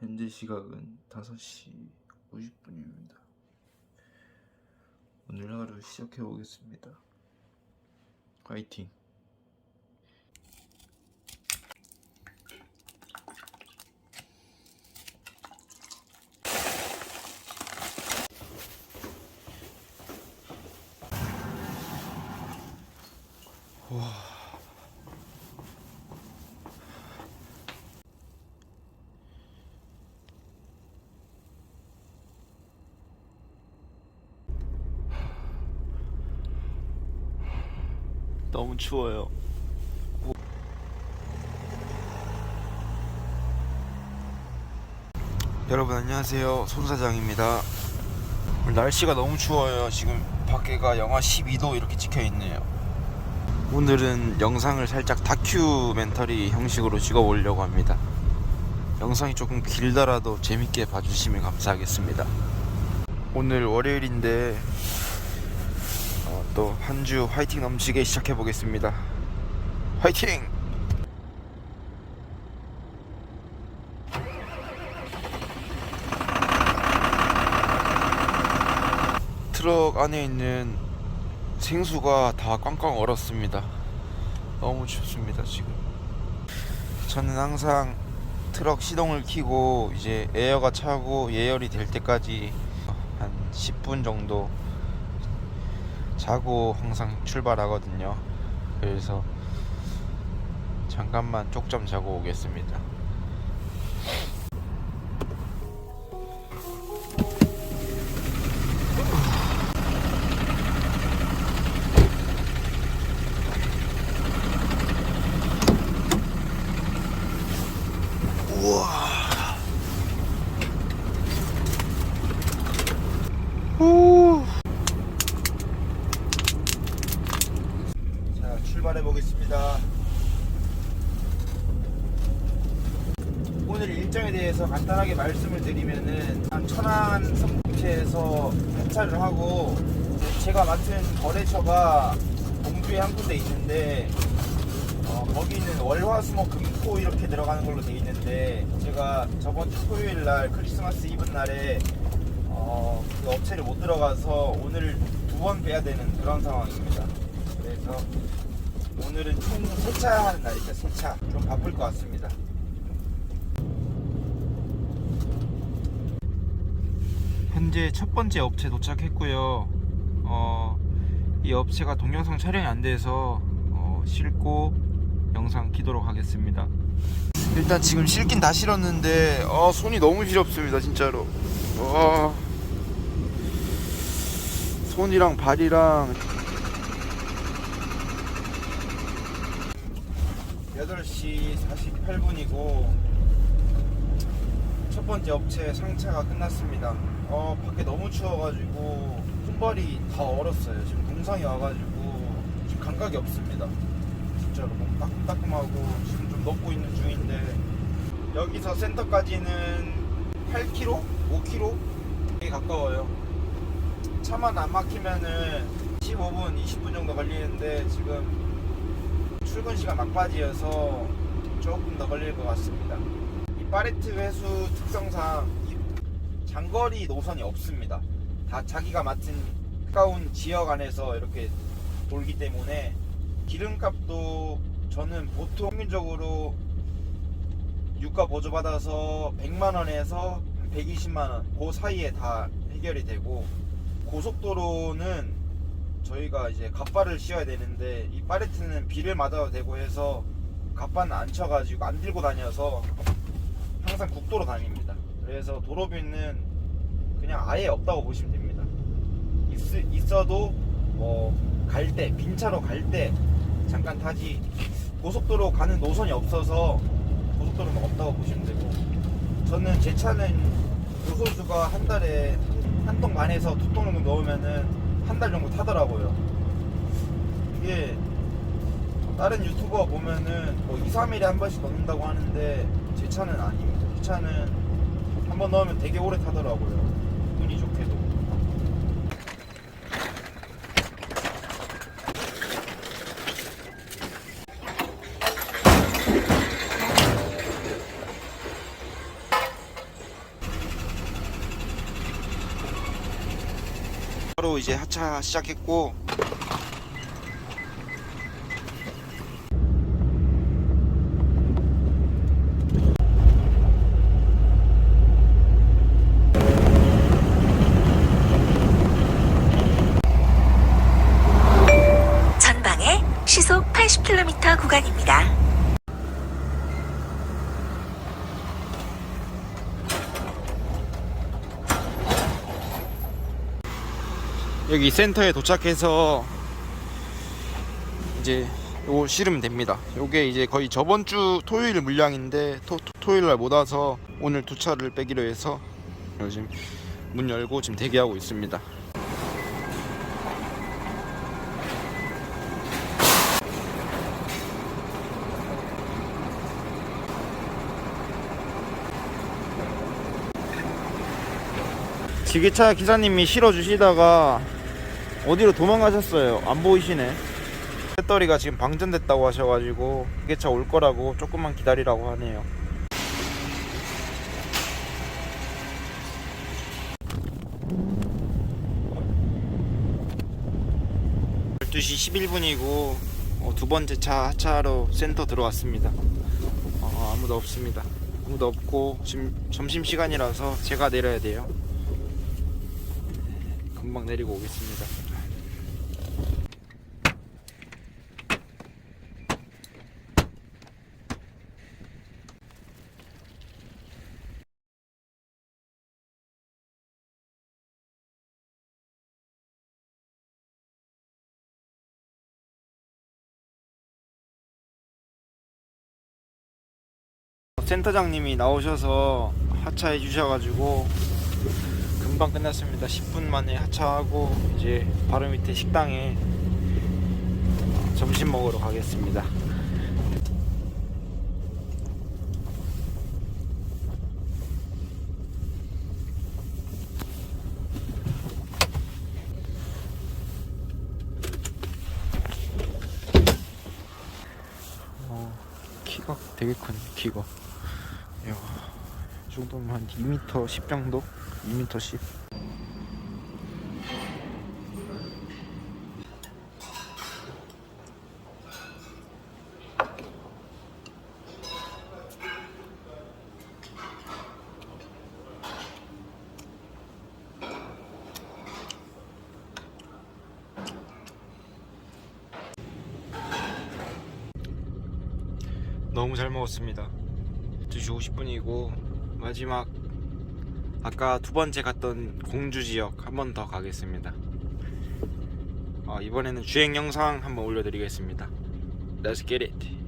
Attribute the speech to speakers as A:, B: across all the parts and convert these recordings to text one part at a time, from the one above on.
A: 현재 시각은 5시 50분입니다. 오늘 하루 시작해 보겠습니다. 화이팅! 너무 추워요. 여러분 안녕하세요. 손 사장입니다. 오늘 날씨가 너무 추워요. 지금 밖에가 영하 12도 이렇게 찍혀 있네요. 오늘은 영상을 살짝 다큐멘터리 형식으로 찍어 보려고 합니다. 영상이 조금 길더라도 재밌게 봐주시면 감사하겠습니다. 오늘 월요일인데 어, 또 한 주 화이팅 넘치게 시작해 보겠습니다. 화이팅! 트럭 안에 있는 생수가 다 꽝꽝 얼었습니다. 너무 춥습니다 지금. 저는 항상 트럭 시동을 켜고 이제 에어가 차고 예열이 될 때까지 한 10분 정도 자고 항상 출발하거든요. 그래서 잠깐만 쪽잠 자고 오겠습니다. 일정에 대해서 간단하게 말씀을 드리면은 한 천안 성북에서 하차를 하고 제가 맡은 거래처가 동주에 한 군데 있는데 어, 거기는 월화수목 금토 이렇게 들어가는 걸로 돼 있는데 제가 저번 주 토요일 날 크리스마스 이브 날에 어, 그 업체를 못 들어가서 오늘 두번 빼야 되는 그런 상황입니다. 그래서 오늘은 총 세차하는 날이죠. 세차 좀 바쁠 것 같습니다. 현재 첫 번째 업체 도착했고요. 어, 이 업체가 동영상 촬영이 안 돼서 어, 싣고 영상 키도록 하겠습니다. 일단 지금 실긴 다 실었는데 어, 손이 너무 시렵습니다 진짜로. 와. 손이랑 발이랑 8시 48분이고 첫 번째 업체 상차가 끝났습니다. 어 밖에 너무 추워가지고 손발이 다 얼었어요. 지금 동상이 와가지고 지금 감각이 없습니다. 진짜로 너무 따끔따끔하고 지금 좀 녹고 있는 중인데 여기서 센터까지는 8km, 5km 되게 가까워요. 차만 안 막히면은 15분, 20분 정도 걸리는데 지금 출근 시간 막바지여서 조금 더 걸릴 것 같습니다. 이 파레트 회수 특성상 이 장거리 노선이 없습니다. 다 자기가 맡은 가까운 지역 안에서 이렇게 돌기 때문에 기름값도 저는 보통 평균적으로 유가 보조 받아서 100만 원에서 120만 원, 그 사이에 다 해결이 되고 고속도로는 저희가 이제 갑바를 씌워야 되는데 이 파레트는 비를 맞아도 되고 해서 갑바는 안 쳐가지고 안 들고 다녀서 항상 국도로 다닙니다. 그래서 도로비는 그냥 아예 없다고 보시면 됩니다. 있, 있어도 뭐 갈 때 빈차로 갈 때 잠깐 타지 고속도로 가는 노선이 없어서 고속도로는 없다고 보시면 되고 저는 제 차는 요소수가 한 달에 한통 반에서 두 통 정도 넣으면은 한 달 정도 타더라고요. 이게 다른 유튜버 보면은 뭐 2, 3일에 한 번씩 넣는다고 하는데 제 차는 아닙니다. 이 차는 한 번 넣으면 되게 오래 타더라고요. 운이 좋게도. 바로 이제 하차 시작했고
B: 3km 구간입니다.
A: 여기 센터에 도착해서 이제 요거 실으면 됩니다. 요게 이제 거의 저번 주 토요일 물량인데 토, 토요일 날 못 와서 오늘 두 차를 빼기로 해서 요즘 문 열고 지금 대기하고 있습니다. 지게차 기사님이 실어주시다가 어디로 도망가셨어요. 안 보이시네. 배터리가 지금 방전됐다고 하셔가지고 지게차 올 거라고 조금만 기다리라고 하네요. (12시 11분이고) 어, 두 번째 차 하차하러 센터 들어왔습니다 어, 아무도 없습니다 아무도 없고 지금 점심 시간이라서 제가 내려야 돼요 금방 내리고 오겠습니다. 센터장님이 나오셔서 하차해 주셔가지고 금방 끝났습니다. 10분 만에 하차하고 이제 바로 밑에 식당에 점심 먹으러 가겠습니다. 어, 키가 되게 크네, 키가. 이 정도면 한 2m 10 정도? 2m 10. 너무 잘 먹었습니다. 2시 50분이고 마지막 아까 두 번째 갔던 공주 지역 한 번 더 가겠습니다. 어, 이번에는 주행 영상 한번 올려드리겠습니다. Let's get it.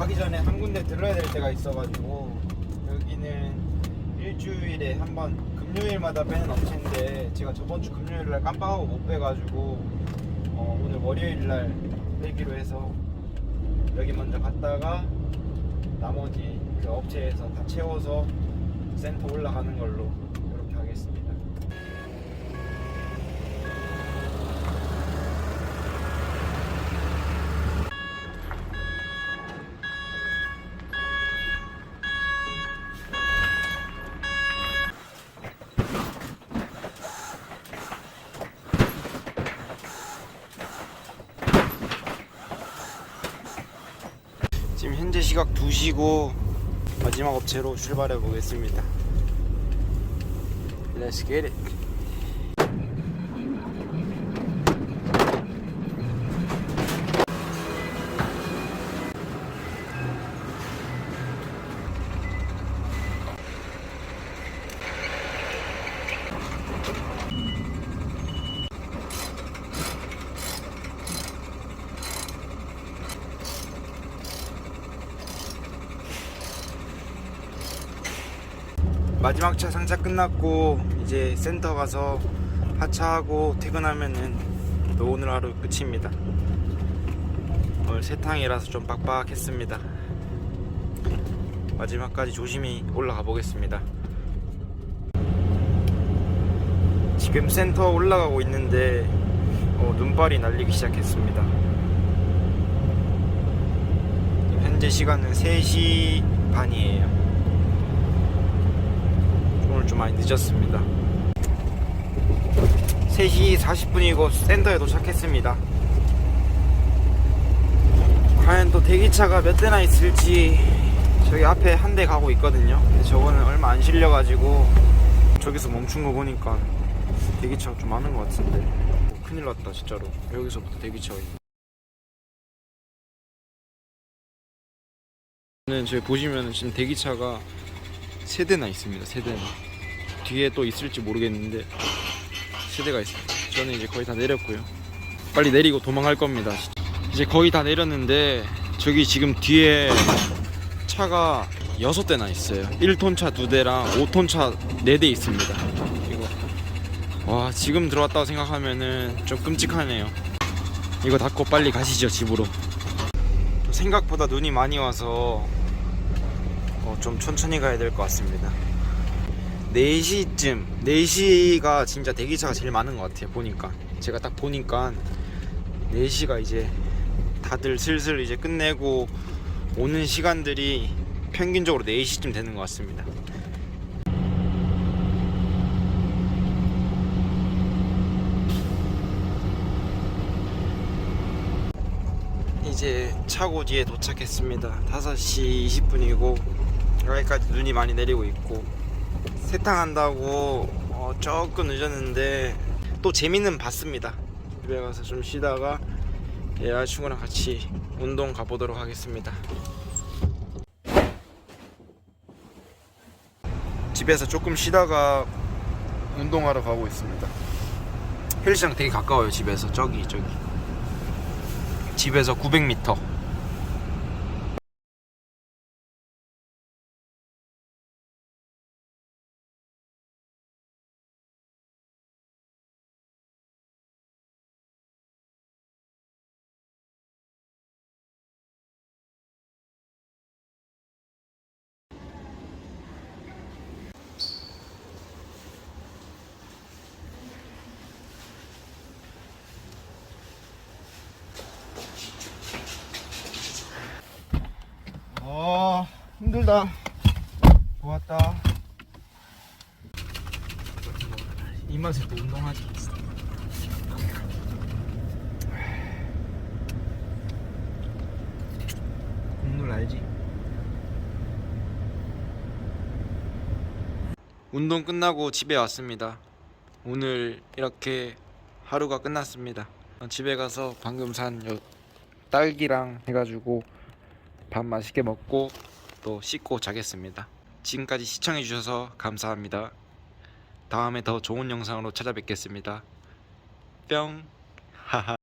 A: 가기 전에 한 군데 들러야 될 때가 있어가지고 여기는 일주일에 한 번 금요일마다 빼는 업체인데 제가 저번 주 금요일날 깜빡하고 못 빼가지고 어, 오늘 월요일날 빼기로 해서 여기 먼저 갔다가 나머지 그 업체에서 다 채워서 센터 올라가는 걸로 시각 2시고 마지막 업체로 출발해 보겠습니다. Let's get it. 마지막 차 상차 끝났고 이제 센터 가서 하차하고 퇴근하면은 또 오늘 하루 끝입니다. 오늘 세탕이라서 좀 빡빡했습니다. 마지막까지 조심히 올라가 보겠습니다. 지금 센터 올라가고 있는데 어, 눈발이 날리기 시작했습니다. 현재 시간은 3시 반이에요. 많이 늦었습니다. 3시 40분이고 센터에 도착했습니다. 과연 또 대기차가 몇 대나 있을지 저기 앞에 한 대 가고 있거든요. 근데 저거는 얼마 안 실려가지고 저기서 멈춘 거 보니까 대기차가 좀 많은 것 같은데 오, 큰일 났다 진짜로 여기서부터 대기차가 있네. 는 저기 보시면 지금 대기차가 세 대나 있습니다. 세 대나. 뒤에 또 있을지 모르겠는데 세 대가 있습니다. 저는 이제 거의 다 내렸고요. 빨리 내리고 도망갈 겁니다. 이제 거의 다 내렸는데 저기 지금 뒤에 차가 여섯 대나 있어요. 1톤 차두 대랑 5톤 차네대 있습니다. 이거 와 지금 들어왔다고 생각하면은 좀 끔찍하네요. 이거 닫고 빨리 가시죠 집으로. 생각보다 눈이 많이 와서 어, 좀 천천히 가야 될 것 같습니다. 4시쯤, 4시가 진짜 대기차가 제일 많은 것 같아요. 보니까. 제가 딱 보니까 4시가 이제 다들 슬슬 이제 끝내고 오는 시간들이 평균적으로 4시쯤 되는 것 같습니다. 이제 차고지에 도착했습니다. 5시 20분이고 여기까지 눈이 많이 내리고 있고 세탕한다고 어, 조금 늦었는데 또 재미는 봤습니다. 집에 가서 좀 쉬다가 여자친구랑 같이 운동 가보도록 하겠습니다. 집에서 조금 쉬다가 운동하러 가고 있습니다. 헬스장 되게 가까워요 집에서 저기 저기 집에서 900m 아 힘들다. 좋았다. 이 맛에 또 운동하지. 국물 알지? 운동 끝나고 집에 왔습니다. 오늘 이렇게 하루가 끝났습니다. 집에 가서 방금 산요 딸기랑 해가지고 밥 맛있게 먹고 또 씻고 자겠습니다. 지금까지 시청해주셔서 감사합니다. 다음에 더 좋은 영상으로 찾아뵙겠습니다. 뿅. 하하.